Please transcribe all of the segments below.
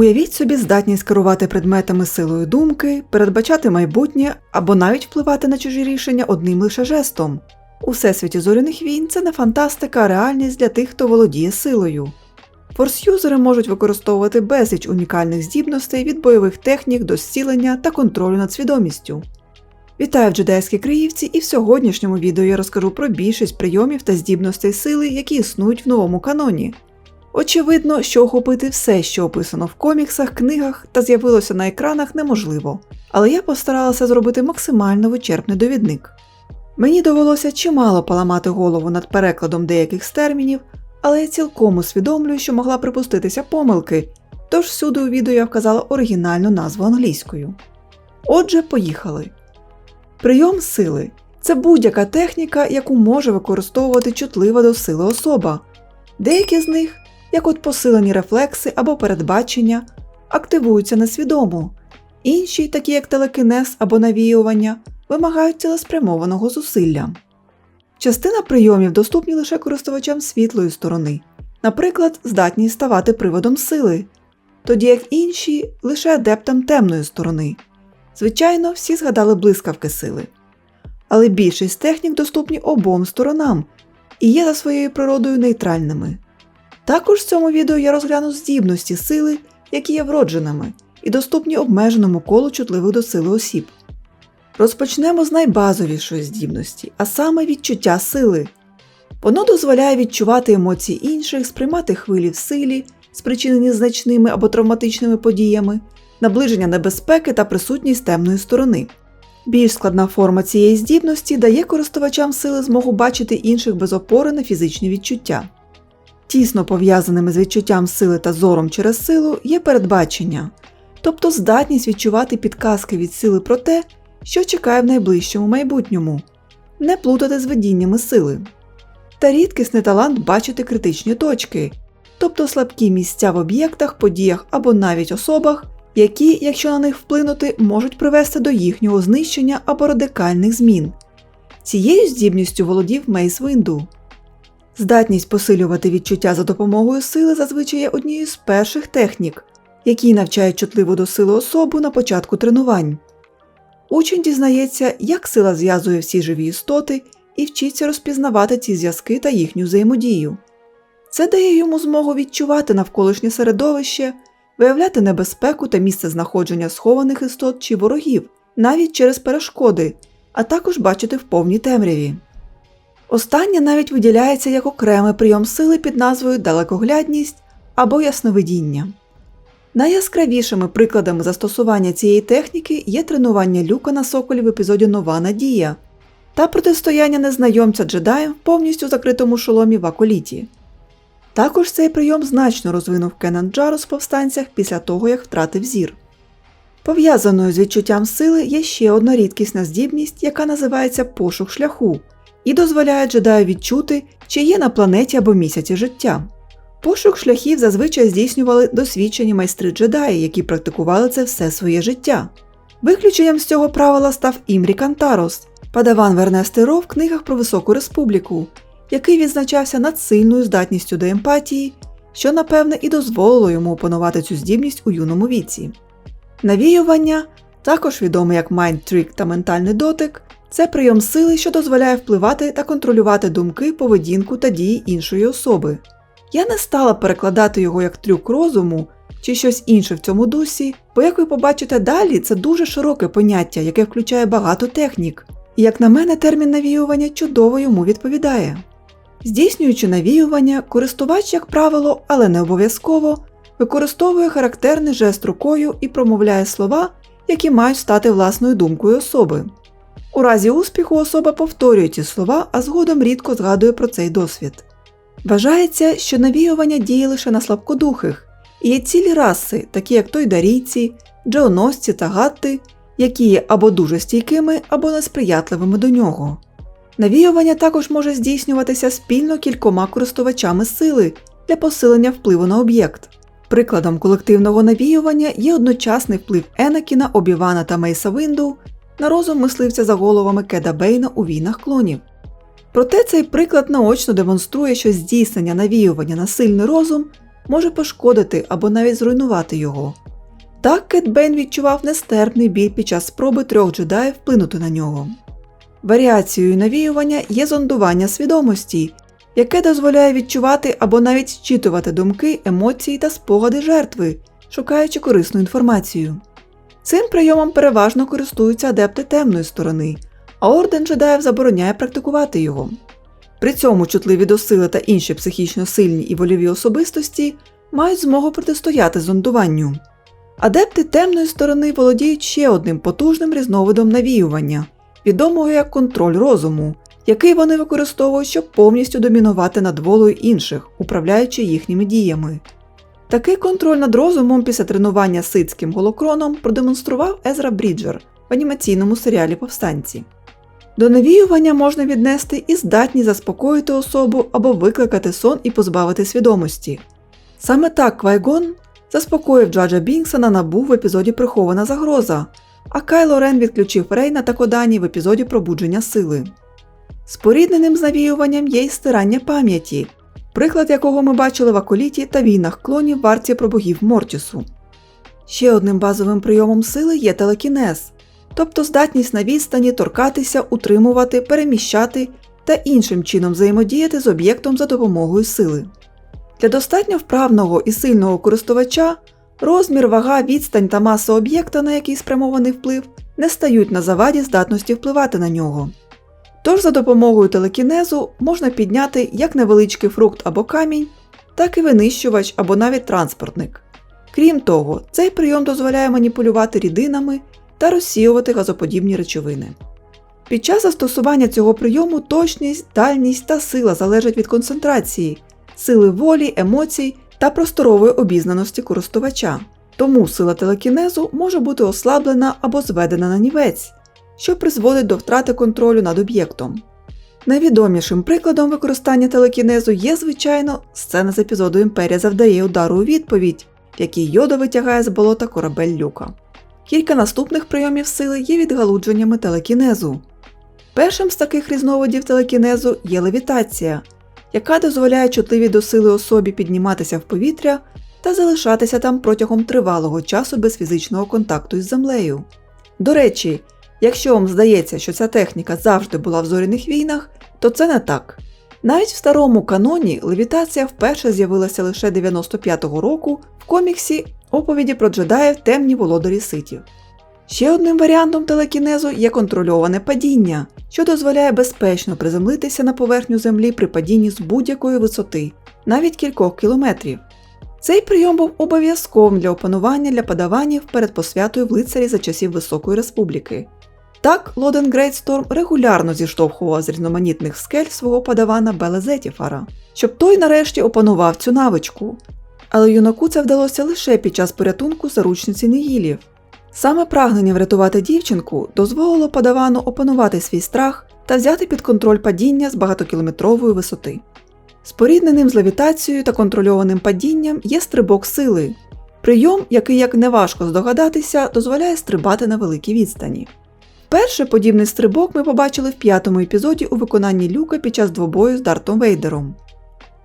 Уявіть собі здатність керувати предметами силою думки, передбачати майбутнє або навіть впливати на чужі рішення одним лише жестом. У всесвіті зоряних війн це не фантастика, а реальність для тих, хто володіє силою. Форс-юзери можуть використовувати безліч унікальних здібностей від бойових технік до зцілення та контролю над свідомістю. Вітаю в джедайській Криївці, і в сьогоднішньому відео я розкажу про більшість прийомів та здібностей сили, які існують в новому каноні. Очевидно, що охопити все, що описано в коміксах, книгах та з'явилося на екранах, неможливо, але я постаралася зробити максимально вичерпний довідник. Мені довелося чимало поламати голову над перекладом деяких з термінів, але я цілком усвідомлюю, що могла припуститися помилки, тож всюди у відео я вказала оригінальну назву англійською. Отже, поїхали. Прийом сили це будь-яка техніка, яку може використовувати чутлива до сили особа. Деякі з них, як от посилені рефлекси або передбачення, активуються несвідомо, інші, такі як телекінез або навіювання, вимагають цілеспрямованого зусилля. Частина прийомів доступні лише користувачам світлої сторони, наприклад, здатність ставати приводом сили, тоді як інші лише адептам темної сторони. Звичайно, всі згадали блискавки сили. Але більшість технік доступні обом сторонам і є за своєю природою нейтральними. Також в цьому відео я розгляну здібності сили, які є вродженими, і доступні обмеженому колу чутливих до сили осіб. Розпочнемо з найбазовішої здібності, а саме відчуття сили. Воно дозволяє відчувати емоції інших, сприймати хвилі в силі, спричинені значними або травматичними подіями, наближення небезпеки та присутність темної сторони. Більш складна форма цієї здібності дає користувачам сили змогу бачити інших без опори на фізичні відчуття. Тісно пов'язаними з відчуттям сили та зором через силу є передбачення, тобто здатність відчувати підказки від сили про те, що чекає в найближчому майбутньому, не плутати з видіннями сили. Та рідкісний талант бачити критичні точки, тобто слабкі місця в об'єктах, подіях або навіть особах, які, якщо на них вплинути, можуть привести до їхнього знищення або радикальних змін. Цією здібністю володів Мейс Винду. Здатність посилювати відчуття за допомогою сили зазвичай є однією з перших технік, які навчають чутливу до сили особу на початку тренувань. Учень дізнається, як сила зв'язує всі живі істоти і вчиться розпізнавати ці зв'язки та їхню взаємодію. Це дає йому змогу відчувати навколишнє середовище, виявляти небезпеку та місце знаходження схованих істот чи ворогів, навіть через перешкоди, а також бачити в повній темряві. Останнє навіть виділяється як окремий прийом сили під назвою далекоглядність або ясновидіння. Найяскравішими прикладами застосування цієї техніки є тренування люка на соколі в епізоді Нова Надія та протистояння незнайомця джедаєм в повністю закритому шоломі в Аколіті. Також цей прийом значно розвинув Кенан Джарус в повстанцях після того, як втратив зір. Пов'язаною з відчуттям сили є ще одна рідкісна здібність, яка називається пошук шляху, і дозволяє джедаю відчути, чи є на планеті або місяці життя. Пошук шляхів зазвичай здійснювали досвідчені майстри джедаї, які практикували це все своє життя. Виключенням з цього правила став Імрі Кантарос, падаван Вернестеро в книгах про Високу Республіку, який відзначався надсильною здатністю до емпатії, що, напевне, і дозволило йому опанувати цю здібність у юному віці. Навіювання, також відоме як Mind Trick та ментальний дотик, це прийом сили, що дозволяє впливати та контролювати думки, поведінку та дії іншої особи. Я не стала перекладати його як трюк розуму чи щось інше в цьому дусі, бо, як ви побачите далі, це дуже широке поняття, яке включає багато технік, і, як на мене, термін навіювання чудово йому відповідає. Здійснюючи навіювання, користувач, як правило, але не обов'язково, використовує характерний жест рукою і промовляє слова, які мають стати власною думкою особи. У разі успіху особа повторює ці слова, а згодом рідко згадує про цей досвід. Вважається, що навіювання діє лише на слабкодухих, і є цілі раси, такі як тойдарійці, джеоносці та гатти, які є або дуже стійкими, або несприятливими до нього. Навіювання також може здійснюватися спільно кількома користувачами сили для посилення впливу на об'єкт. Прикладом колективного навіювання є одночасний вплив Енакіна, Обівана та Мейса Винду на розум мисливця за головами Кеда Бейна у війнах клонів. Проте цей приклад наочно демонструє, що здійснення навіювання на сильний розум може пошкодити або навіть зруйнувати його. Так Кет Бейн відчував нестерпний біль під час спроби трьох джедаїв вплинути на нього. Варіацією навіювання є зондування свідомості, яке дозволяє відчувати або навіть зчитувати думки, емоції та спогади жертви, шукаючи корисну інформацію. Цим прийомом переважно користуються адепти темної сторони, а орден джедаїв забороняє практикувати його. При цьому чутливі до сили та інші психічно сильні і вольові особистості мають змогу протистояти зондуванню. Адепти темної сторони володіють ще одним потужним різновидом навіювання, відомого як контроль розуму, який вони використовують, щоб повністю домінувати над волею інших, управляючи їхніми діями. Такий контроль над розумом після тренування ситським голокроном продемонстрував Езра Бріджер в анімаційному серіалі Повстанці. До навіювання можна віднести і здатність заспокоїти особу або викликати сон і позбавити свідомості. Саме так Квайгон заспокоїв Джаджа Бінкса на набу в епізоді Прихована загроза, а Кайло Рен відключив Рейна та Кодані в епізоді Пробудження сили. Спорідненим з навіюванням є й стирання пам'яті, приклад якого ми бачили в Аколіті та війнах клонів в арці про богів Мортісу. Ще одним базовим прийомом сили є телекінез, тобто здатність на відстані торкатися, утримувати, переміщати та іншим чином взаємодіяти з об'єктом за допомогою сили. Для достатньо вправного і сильного користувача розмір, вага, відстань та маса об'єкта, на який спрямований вплив, не стають на заваді здатності впливати на нього. Тож за допомогою телекінезу можна підняти як невеличкий фрукт або камінь, так і винищувач або навіть транспортник. Крім того, цей прийом дозволяє маніпулювати рідинами та розсіювати газоподібні речовини. Під час застосування цього прийому точність, дальність та сила залежать від концентрації, сили волі, емоцій та просторової обізнаності користувача. Тому сила телекінезу може бути ослаблена або зведена на нівець, що призводить до втрати контролю над об'єктом. Найвідомішим прикладом використання телекінезу є, звичайно, сцена з епізоду Імперія завдає удару у відповідь, в якій Йода витягає з болота корабель люка. Кілька наступних прийомів сили є відгалудженнями телекінезу. Першим з таких різновидів телекінезу є левітація, яка дозволяє чутливій до сили особі підніматися в повітря та залишатися там протягом тривалого часу без фізичного контакту із землею. До речі, якщо вам здається, що ця техніка завжди була в зоряних війнах, то це не так. Навіть в старому каноні левітація вперше з'явилася лише 95-го року в коміксі оповіді про джедаїв темні володарі ситів. Ще одним варіантом телекінезу є контрольоване падіння, що дозволяє безпечно приземлитися на поверхню землі при падінні з будь-якої висоти, навіть кількох кілометрів. Цей прийом був обов'язковим для опанування для подаванів перед посвятою в лицарі за часів Високої Республіки. Так, Лоден Грейтсторм регулярно зіштовхував з різноманітних скель свого подавана Беле Зетіфара, щоб той нарешті опанував цю навичку. Але юнаку це вдалося лише під час порятунку заручниці Негілів. Саме прагнення врятувати дівчинку дозволило подавану опанувати свій страх та взяти під контроль падіння з багатокілометрової висоти. Спорідненим з левітацією та контрольованим падінням є стрибок сили, прийом, який, як неважко здогадатися, дозволяє стрибати на великій відстані. Перший подібний стрибок ми побачили в п'ятому епізоді у виконанні люка під час двобою з Дартом Вейдером.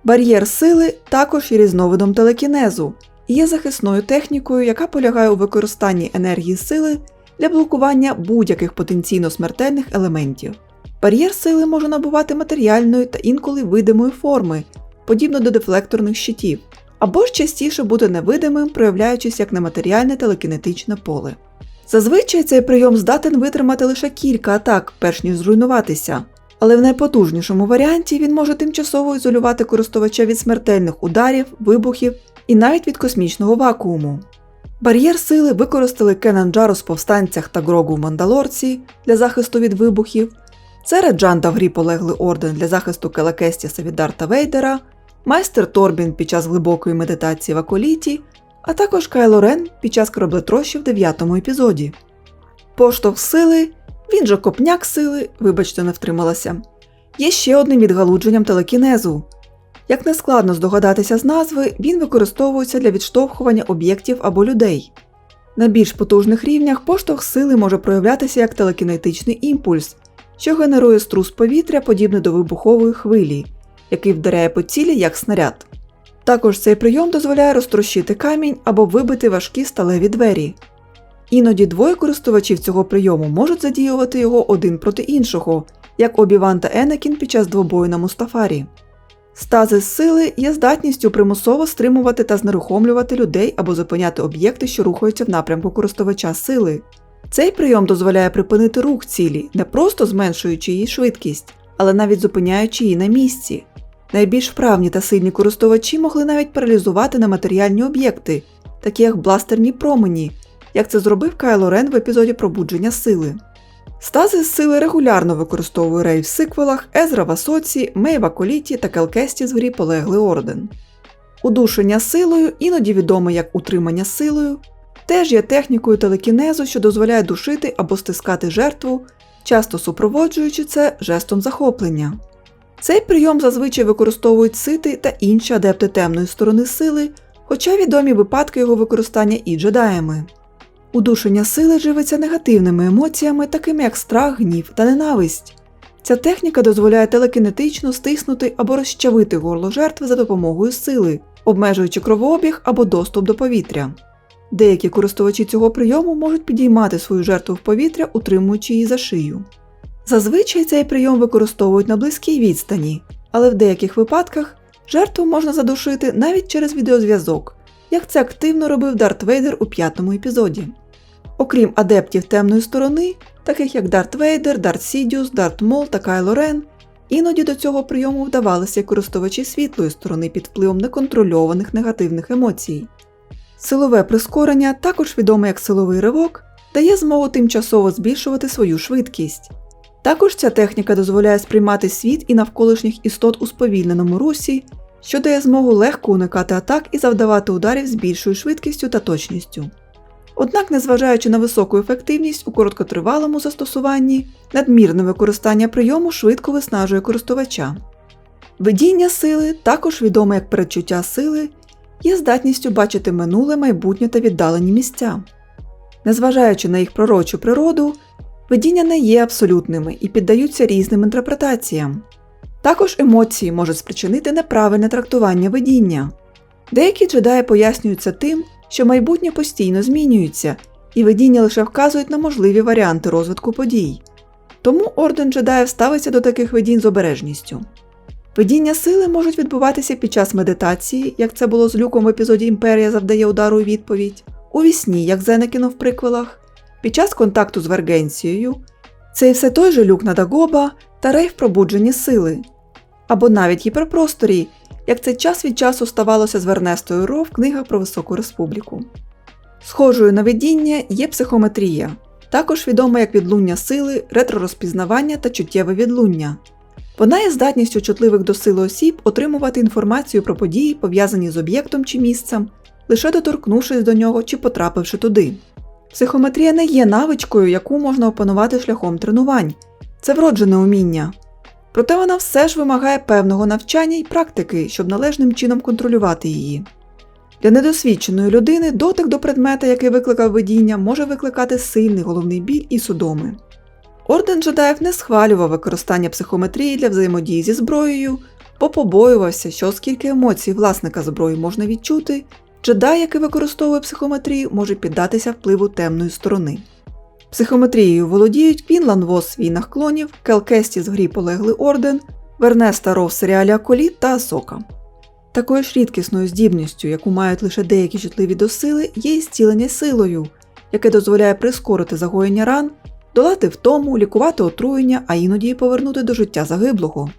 Бар'єр сили також є різновидом телекінезу і є захисною технікою, яка полягає у використанні енергії сили для блокування будь-яких потенційно смертельних елементів. Бар'єр сили може набувати матеріальної та інколи видимої форми, подібно до дефлекторних щитів, або ж частіше бути невидимим, проявляючись як нематеріальне телекінетичне поле. Зазвичай цей прийом здатен витримати лише кілька атак, перш ніж зруйнуватися, але в найпотужнішому варіанті він може тимчасово ізолювати користувача від смертельних ударів, вибухів і навіть від космічного вакууму. Бар'єр сили використали Кенан Джарус в повстанцях та Грогу в Мандалорці для захисту від вибухів, Серед Джанда в грі полеглий орден для захисту Келакестіса від Дарта Вейдера, майстер Торбін під час глибокої медитації в Аколіті, а також Кайло Рен під час кораблетрощі в дев'ятому епізоді. Поштовх сили, він же копняк сили, вибачте, не втрималася, є ще одним відгалудженням телекінезу. Як не складно здогадатися з назви, він використовується для відштовхування об'єктів або людей. На більш потужних рівнях поштовх сили може проявлятися як телекінетичний імпульс, що генерує струс повітря, подібний до вибухової хвилі, який вдаряє по цілі як снаряд. Також цей прийом дозволяє розтрощити камінь або вибити важкі сталеві двері. Іноді двоє користувачів цього прийому можуть задіювати його один проти іншого, як Обіван та Енекін під час двобою на Мустафарі. Стазис сили є здатністю примусово стримувати та знерухомлювати людей або зупиняти об'єкти, що рухаються в напрямку користувача сили. Цей прийом дозволяє припинити рух цілі, не просто зменшуючи її швидкість, але навіть зупиняючи її на місці. Найбільш вправні та сильні користувачі могли навіть паралізувати нематеріальні об'єкти, такі як бластерні промені, як це зробив Кайло Рен в епізоді пробудження сили. Стазис сили регулярно використовує Рей в сиквелах, Езра в Асоці, Мей в Аколіті та Келкесті з грі Полеглий Орден. Удушення силою, іноді відоме як утримання силою, теж є технікою телекінезу, що дозволяє душити або стискати жертву, часто супроводжуючи це жестом захоплення. Цей прийом зазвичай використовують сити та інші адепти темної сторони сили, хоча відомі випадки його використання і джедаями. Удушення сили живиться негативними емоціями, такими як страх, гнів та ненависть. Ця техніка дозволяє телекінетично стиснути або розчавити горло жертви за допомогою сили, обмежуючи кровообіг або доступ до повітря. Деякі користувачі цього прийому можуть підіймати свою жертву в повітря, утримуючи її за шию. Зазвичай цей прийом використовують на близькій відстані, але в деяких випадках жертву можна задушити навіть через відеозв'язок, як це активно робив Дарт Вейдер у п'ятому епізоді. Окрім адептів темної сторони, таких як Дарт Вейдер, Дарт Сідіус, Дарт Мол та Кайло Рен, іноді до цього прийому вдавалися користувачі світлої сторони під впливом неконтрольованих негативних емоцій. Силове прискорення, також відоме як силовий ривок, дає змогу тимчасово збільшувати свою швидкість. Також ця техніка дозволяє сприймати світ і навколишніх істот у сповільненому русі, що дає змогу легко уникати атак і завдавати ударів з більшою швидкістю та точністю. Однак, незважаючи на високу ефективність у короткотривалому застосуванні, надмірне використання прийому швидко виснажує користувача. Видіння сили, також відоме як передчуття сили, є здатністю бачити минуле, майбутнє та віддалені місця. Незважаючи на їх пророчу природу, видіння не є абсолютними і піддаються різним інтерпретаціям. Також емоції можуть спричинити неправильне трактування видіння. Деякі джедаї пояснюють це тим, що майбутнє постійно змінюється, і видіння лише вказують на можливі варіанти розвитку подій. Тому орден джедаїв ставиться до таких видінь з обережністю. Видіння сили можуть відбуватися під час медитації, як це було з люком в епізоді Імперія завдає удару у відповідь, у вісні, як Зенекіно в приквелах, під час контакту з Вергенцією, це і все той же люк на Дагоба та рей в пробудженні сили, або навіть гіперпросторі, як це час від часу ставалося з Вернестою Ро в книгах про Високу Республіку. Схожою на видіння є психометрія, також відома як відлуння сили, ретророзпізнавання та чуттєве відлуння. Вона є здатністю чутливих до сили осіб отримувати інформацію про події, пов'язані з об'єктом чи місцем, лише доторкнувшись до нього чи потрапивши туди. Психометрія не є навичкою, яку можна опанувати шляхом тренувань, це вроджене уміння. Проте вона все ж вимагає певного навчання і практики, щоб належним чином контролювати її. Для недосвідченої людини дотик до предмета, який викликав видіння, може викликати сильний головний біль і судоми. Орден джедаїв не схвалював використання психометрії для взаємодії зі зброєю, бо побоювався, що оскільки емоції власника зброї можна відчути, джедай, який використовує психометрію, може піддатися впливу темної сторони. Психометрією володіють Квінлан Вос війнах клонів, Келкесті з грі Полеглий Орден, Вернеста Ро в серіалі Аколіт та Асока. Такою ж рідкісною здібністю, яку мають лише деякі чутливі до сили, є і зцілення силою, яке дозволяє прискорити загоєння ран, долати втому, лікувати отруєння, а іноді й повернути до життя загиблого.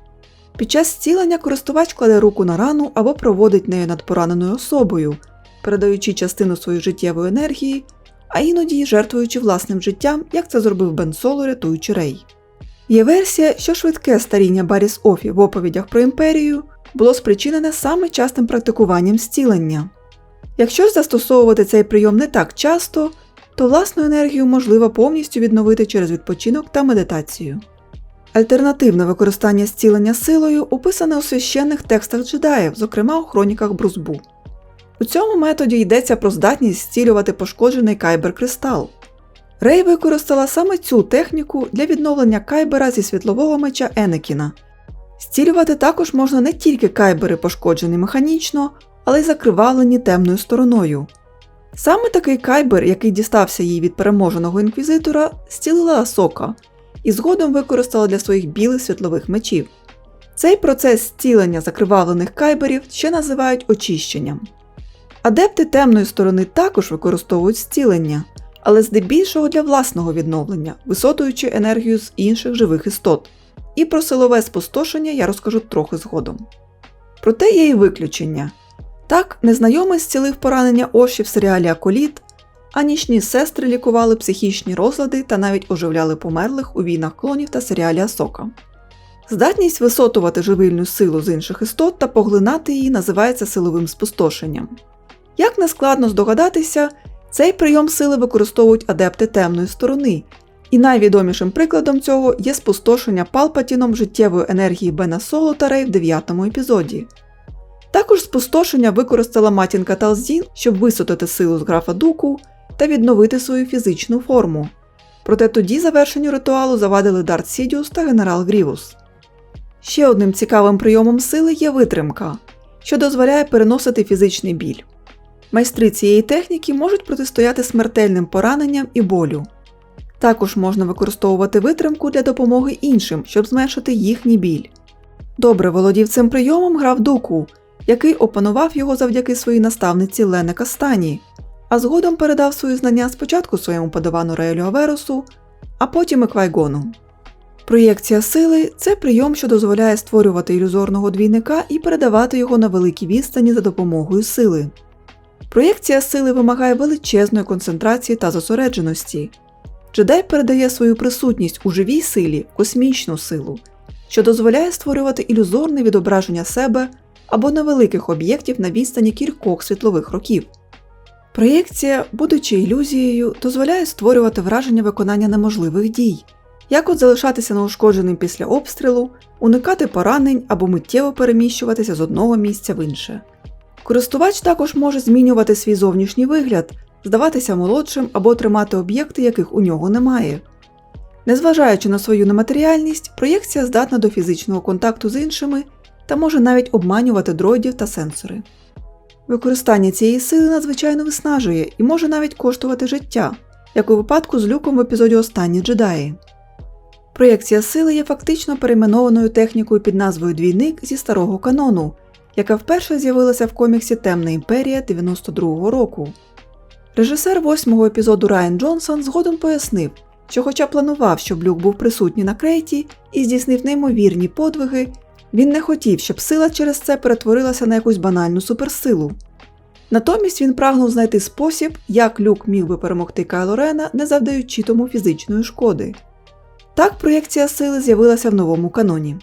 Під час зцілення користувач кладе руку на рану або проводить нею над пораненою особою, передаючи частину своєї життєвої енергії, а іноді жертвуючи власним життям, як це зробив Бен Соло, рятуючи Рей. Є версія, що швидке старіння Баріс Офі в оповідях про імперію було спричинене саме частим практикуванням зцілення. Якщо ж застосовувати цей прийом не так часто, то власну енергію можливо повністю відновити через відпочинок та медитацію. Альтернативне використання зцілення силою описане у священних текстах джедаїв, зокрема у хроніках Брузбу. У цьому методі йдеться про здатність зцілювати пошкоджений кайбер-кристал. Рей використала саме цю техніку для відновлення кайбера зі світлового меча Енекіна. Зцілювати також можна не тільки кайбери, пошкоджені механічно, але й закривавлені темною стороною. Саме такий кайбер, який дістався їй від переможеного інквізитора, зцілила Асока і згодом використала для своїх білих світлових мечів. Цей процес зцілення закривавлених кайберів ще називають очищенням. Адепти темної сторони також використовують зцілення, але здебільшого для власного відновлення, висотуючи енергію з інших живих істот. І про силове спустошення я розкажу трохи згодом. Проте є і виключення. Так, незнайомий зцілив поранення Оші в серіалі Аколіт, а нічні сестри лікували психічні розлади та навіть оживляли померлих у війнах клонів та серіалі Асока. Здатність висотувати живильну силу з інших істот та поглинати її називається силовим спустошенням. Як нескладно здогадатися, цей прийом сили використовують адепти темної сторони, і найвідомішим прикладом цього є спустошення Палпатіном життєвої енергії Бена Соло та Рей в 9 епізоді. Також спустошення використала матінка Талзін, щоб висотити силу з графа Дуку та відновити свою фізичну форму. Проте тоді завершенню ритуалу завадили Дарт Сідіус та генерал Грівус. Ще одним цікавим прийомом сили є витримка, що дозволяє переносити фізичний біль. Майстри цієї техніки можуть протистояти смертельним пораненням і болю. Також можна використовувати витримку для допомоги іншим, щоб зменшити їхній біль. Добре володів цим прийомом грав Дуку, який опанував його завдяки своїй наставниці Лене Кастані, а згодом передав свої знання спочатку своєму подавану Рейлю Аверосу, а потім і Квайгону. Проєкція сили це прийом, що дозволяє створювати ілюзорного двійника і передавати його на великій відстані за допомогою сили. Проєкція сили вимагає величезної концентрації та зосередженості. Джедай передає свою присутність у живій силі космічну силу, що дозволяє створювати ілюзорне відображення себе або невеликих об'єктів на відстані кількох світлових років. Проєкція, будучи ілюзією, дозволяє створювати враження виконання неможливих дій, як от залишатися неушкодженим після обстрілу, уникати поранень або миттєво переміщуватися з одного місця в інше. Користувач також може змінювати свій зовнішній вигляд, здаватися молодшим або тримати об'єкти, яких у нього немає. Незважаючи на свою нематеріальність, проєкція здатна до фізичного контакту з іншими та може навіть обманювати дроїдів та сенсори. Використання цієї сили надзвичайно виснажує і може навіть коштувати життя, як у випадку з люком в епізоді Останні джедаї. Проєкція сили є фактично перейменованою технікою під назвою Двійник зі старого канону, яка вперше з'явилася в коміксі Темна імперія 92-го року. Режисер восьмого епізоду Райан Джонсон згодом пояснив, що, хоча планував, щоб Люк був присутній на крейті і здійснив неймовірні подвиги, він не хотів, щоб сила через це перетворилася на якусь банальну суперсилу. Натомість він прагнув знайти спосіб, як Люк міг би перемогти Кайло Рена, не завдаючи тому фізичної шкоди. Так проєкція сили з'явилася в новому каноні.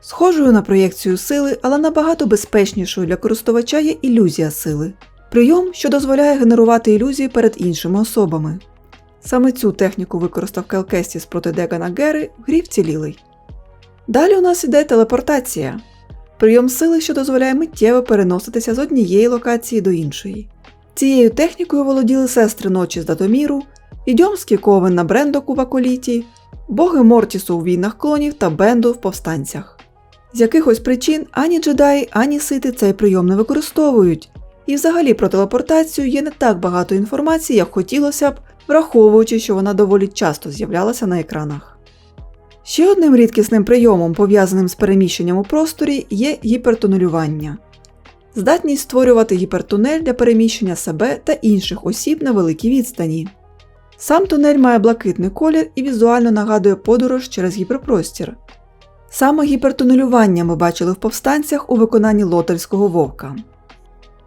Схожою на проєкцію сили, але набагато безпечнішою для користувача є ілюзія сили прийом, що дозволяє генерувати ілюзії перед іншими особами. Саме цю техніку використав Келкестіс проти Дегана Гери в грі вцілілий. Далі у нас іде телепортація прийом сили, що дозволяє миттєво переноситися з однієї локації до іншої. Цією технікою володіли сестри ночі з Датоміру, Ідьомський ковен на Брендоку в Аколіті, боги Мортісу у війнах клонів та Бенду в повстанцях. З якихось причин ані джедаї, ані сити цей прийом не використовують, і взагалі про телепортацію є не так багато інформації, як хотілося б, враховуючи, що вона доволі часто з'являлася на екранах. Ще одним рідкісним прийомом, пов'язаним з переміщенням у просторі, є гіпертунелювання. Здатність створювати гіпертунель для переміщення себе та інших осіб на великій відстані. Сам тунель має блакитний колір і візуально нагадує подорож через гіперпростір. Саме гіпертунелювання ми бачили в повстанцях у виконанні лотельського вовка.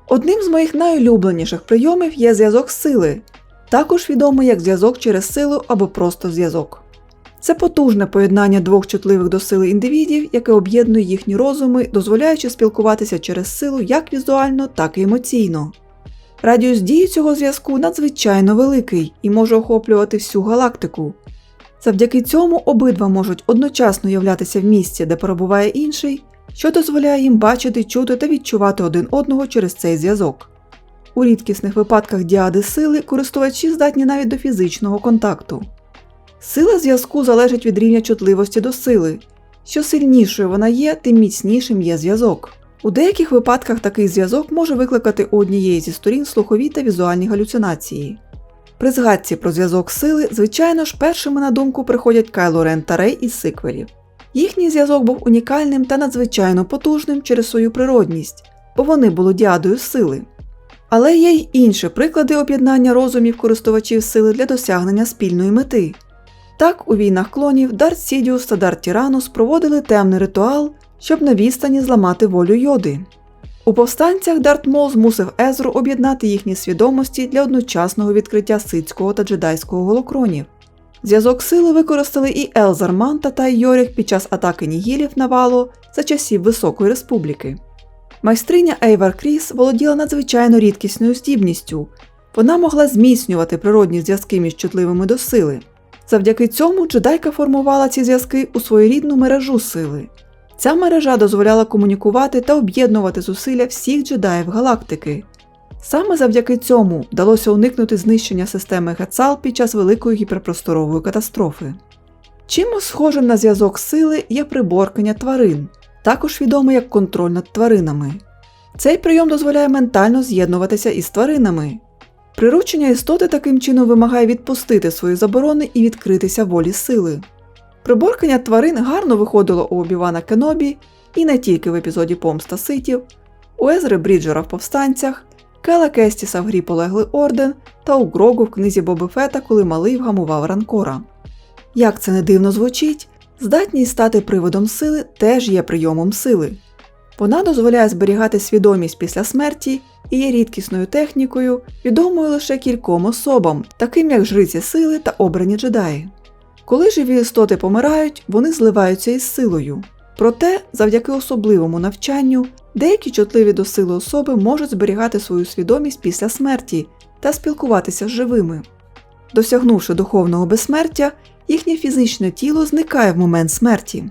Одним з моїх найулюбленіших прийомів є зв'язок сили, також відомий як зв'язок через силу або просто зв'язок. Це потужне поєднання двох чутливих до сили індивідів, яке об'єднує їхні розуми, дозволяючи спілкуватися через силу як візуально, так і емоційно. Радіус дії цього зв'язку надзвичайно великий і може охоплювати всю галактику. Завдяки цьому обидва можуть одночасно являтися в місці, де перебуває інший, що дозволяє їм бачити, чути та відчувати один одного через цей зв'язок. У рідкісних випадках діади сили користувачі здатні навіть до фізичного контакту. Сила зв'язку залежить від рівня чутливості до сили. Що сильнішою вона є, тим міцнішим є зв'язок. У деяких випадках такий зв'язок може викликати у однієї зі сторін слухові та візуальні галюцинації. При згадці про зв'язок сили, звичайно ж, першими на думку приходять Кайло Рен та Рей із сиквелів. Їхній зв'язок був унікальним та надзвичайно потужним через свою природність, бо вони були діадою сили. Але є й інші приклади об'єднання розумів користувачів сили для досягнення спільної мети. Так, у війнах клонів Дарт Сідіус та Дарт Тіранус проводили темний ритуал, щоб на відстані зламати волю йоди. У повстанцях Дарт Мол змусив Езру об'єднати їхні свідомості для одночасного відкриття сицького та джедайського голокронів. Зв'язок сили використали і Елзар Ман та Тай Йоріх під час атаки Нігілів на Вало за часів Високої Республіки. Майстриня Ейвар Кріс володіла надзвичайно рідкісною здібністю. Вона могла зміцнювати природні зв'язки між чутливими до сили. Завдяки цьому джедайка формувала ці зв'язки у своєрідну мережу сили. Ця мережа дозволяла комунікувати та об'єднувати зусилля всіх джедаїв галактики. Саме завдяки цьому вдалося уникнути знищення системи Гецал під час великої гіперпросторової катастрофи. Чимось схожим на зв'язок сили є приборкання тварин, також відомий як контроль над тваринами. Цей прийом дозволяє ментально з'єднуватися із тваринами. Приручення істоти таким чином вимагає відпустити свої заборони і відкритися волі сили. Приборкання тварин гарно виходило у Обівана Кенобі і не тільки в епізоді Помста Ситів, у Езри Бріджера в повстанцях, Кела Кестіса в грі Полеглий Орден та у Грогу в книзі Боби Фета, коли малий вгамував ранкора. Як це не дивно звучить, здатність стати приводом сили теж є прийомом сили. Вона дозволяє зберігати свідомість після смерті і є рідкісною технікою, відомою лише кільком особам, таким як жриці сили та обрані джедаї. Коли живі істоти помирають, вони зливаються із силою. Проте, завдяки особливому навчанню, деякі чутливі до сили особи можуть зберігати свою свідомість після смерті та спілкуватися з живими. Досягнувши духовного безсмертя, їхнє фізичне тіло зникає в момент смерті.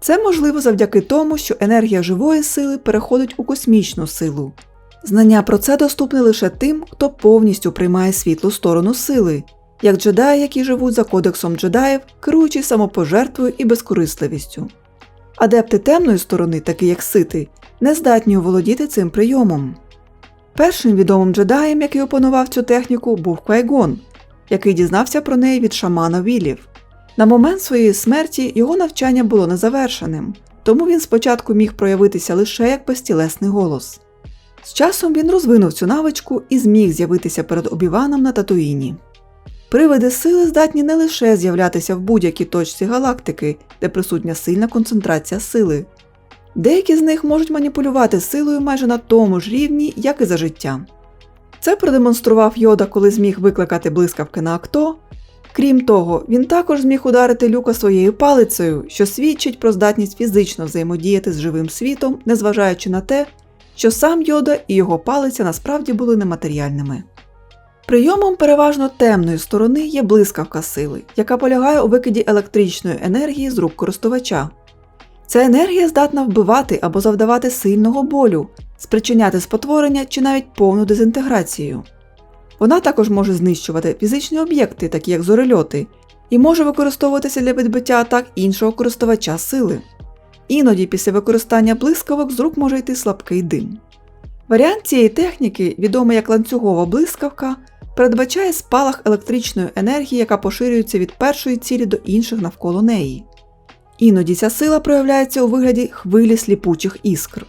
Це можливо завдяки тому, що енергія живої сили переходить у космічну силу. Знання про це доступне лише тим, хто повністю приймає світлу сторону сили, як джедаї, які живуть за кодексом джедаїв, керуючи самопожертвою і безкорисливістю. Адепти темної сторони, такі як сити, не здатні оволодіти цим прийомом. Першим відомим джедаєм, який опанував цю техніку, був Квайгон, який дізнався про неї від шамана Вілів. На момент своєї смерті його навчання було незавершеним, тому він спочатку міг проявитися лише як безтілесний голос. З часом він розвинув цю навичку і зміг з'явитися перед обіваном на Татуїні. Привиди сили здатні не лише з'являтися в будь-якій точці галактики, де присутня сильна концентрація сили. Деякі з них можуть маніпулювати силою майже на тому ж рівні, як і за життя. Це продемонстрував Йода, коли зміг викликати блискавки на акто. Крім того, він також зміг ударити люка своєю палицею, що свідчить про здатність фізично взаємодіяти з живим світом, незважаючи на те, що сам Йода і його палиця насправді були нематеріальними. Прийомом переважно темної сторони є блискавка сили, яка полягає у викиді електричної енергії з рук користувача. Ця енергія здатна вбивати або завдавати сильного болю, спричиняти спотворення чи навіть повну дезінтеграцію. Вона також може знищувати фізичні об'єкти, такі як зорельоти, і може використовуватися для відбиття атак іншого користувача сили. Іноді після використання блискавок з рук може йти слабкий дим. Варіант цієї техніки, відомий як ланцюгова блискавка, передбачає спалах електричної енергії, яка поширюється від першої цілі до інших навколо неї. Іноді ця сила проявляється у вигляді хвилі сліпучих іскр.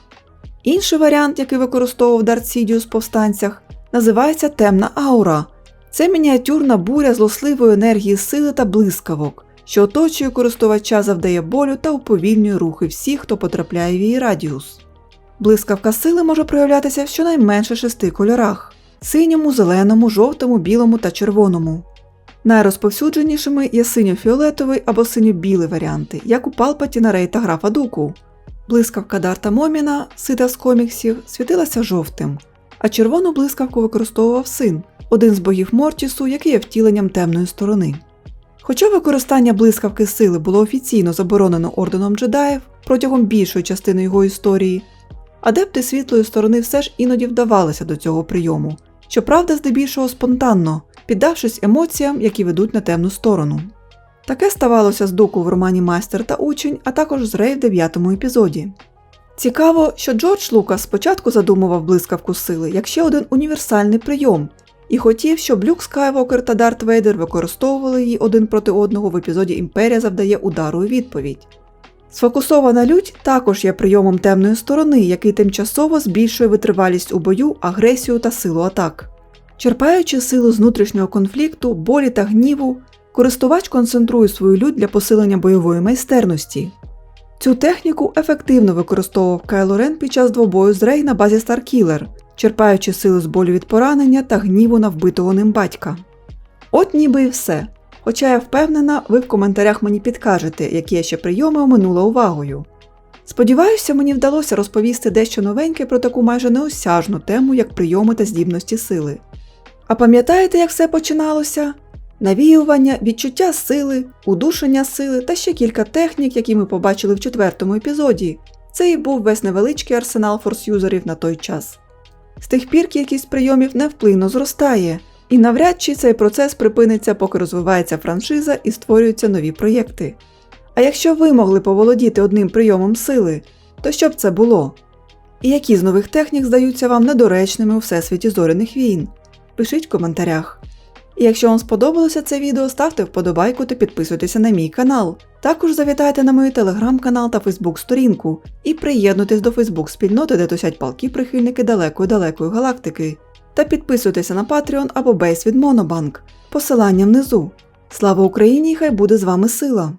Інший варіант, який використовував Дарт Сідіус в повстанцях, називається темна аура. Це мініатюрна буря злосливої енергії сили та блискавок, що оточує користувача, завдає болю та уповільнює рухи всіх, хто потрапляє в її радіус. Блискавка сили може проявлятися в щонайменше шести кольорах синьому, зеленому, жовтому, білому та червоному. Найрозповсюдженішими є синьо-фіолетовий або синьо-білий варіанти, як у Палпатіна Рей та графа Дуку. Блискавка Дарта Моміна, сита з коміксів, світилася жовтим, а червону блискавку використовував син, один з богів Мортісу, який є втіленням темної сторони. Хоча використання блискавки сили було офіційно заборонено орденом джедаїв протягом більшої частини його історії, адепти світлої сторони все ж іноді вдавалися до цього прийому, щоправда, здебільшого спонтанно, піддавшись емоціям, які ведуть на темну сторону. Таке ставалося з Доку в романі Майстер та Учень, а також з Рей в дев'ятому епізоді. Цікаво, що Джордж Лукас спочатку задумував блискавку сили як ще один універсальний прийом, і хотів, щоб Люк Скайвокер та Дарт Вейдер використовували її один проти одного в епізоді Імперія завдає удару у відповідь. Сфокусована лють також є прийомом темної сторони, який тимчасово збільшує витривалість у бою, агресію та силу атак. Черпаючи силу з внутрішнього конфлікту, болі та гніву, користувач концентрує свою лють для посилення бойової майстерності. Цю техніку ефективно використовував Кайло Рен під час двобою з Рей на базі Старкілер, черпаючи силу з болю від поранення та гніву на вбитого ним батька. От ніби і все. Хоча я впевнена, ви в коментарях мені підкажете, які я ще прийоми оминула увагою. Сподіваюся, мені вдалося розповісти дещо новеньке про таку майже неосяжну тему, як прийоми та здібності сили. А пам'ятаєте, як все починалося? Навіювання, відчуття сили, удушення сили та ще кілька технік, які ми побачили в четвертому епізоді. Це і був весь невеличкий арсенал форс-юзерів на той час. З тих пір кількість прийомів невплинно зростає, і навряд чи цей процес припиниться, поки розвивається франшиза і створюються нові проєкти. А якщо ви могли поволодіти одним прийомом сили, то що б це було? І які з нових технік здаються вам недоречними у всесвіті зоряних війн? Пишіть в коментарях. І якщо вам сподобалося це відео, ставте вподобайку та підписуйтеся на мій канал. Також завітайте на мою телеграм-канал та фейсбук-сторінку і приєднуйтесь до фейсбук-спільноти, де тусять палки прихильники далекої-далекої галактики. Та підписуйтеся на Patreon або Бейс від Монобанк. Посилання внизу. Слава Україні! Хай буде з вами сила!